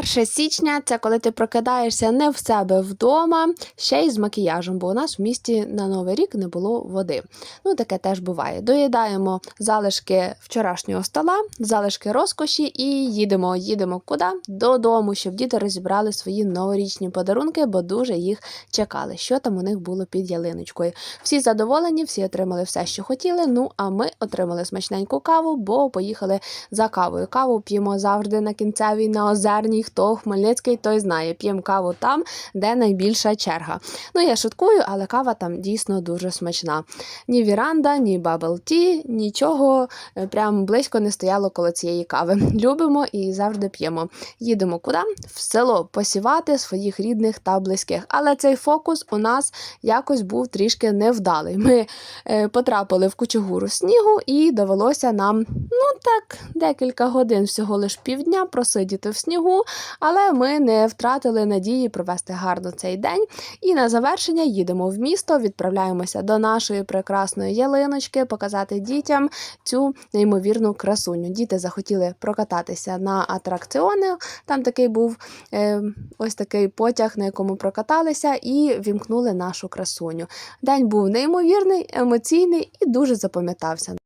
1 січня це коли ти прокидаєшся не в себе вдома, ще й з макіяжем, бо у нас в місті на Новий рік не було води. Ну, таке теж буває. Доїдаємо залишки вчорашнього стола, залишки розкоші і їдемо. Їдемо куди? Додому, щоб діти розібрали свої новорічні подарунки, бо дуже їх чекали. Що там у них було під ялиночкою. Всі задоволені, всі отримали все, що хотіли. Ну а ми отримали смачненьку каву, бо поїхали за кавою. Каву п'ємо завжди на кінцевій, на озерній. Хто Хмельницький, той знає. П'ємо каву там, де найбільша черга. Ну я шуткую, але кава там дійсно дуже смачна. Ні віранда, ні бабл ті, нічого е, прям близько не стояло коло цієї кави. Любимо і завжди п'ємо. Їдемо куди? В село посівати своїх рідних та близьких. Але цей фокус у нас якось був трішки невдалий. Ми е, потрапили в кучугуру снігу і довелося нам, ну так, декілька годин, всього лиш півдня просидіти в снігу, але ми не втратили надії провести гарно цей день. І на завершення їдемо в місто, відправляємося до нашої прекрасної ялиночки, показати дітям цю неймовірну красуню. Діти захотіли прокататися на атракціони. Там такий був е, ось такий потяг, на якому прокаталися, і вімкнули нашу красуню. День був неймовірний, емоційний і дуже запам'ятався.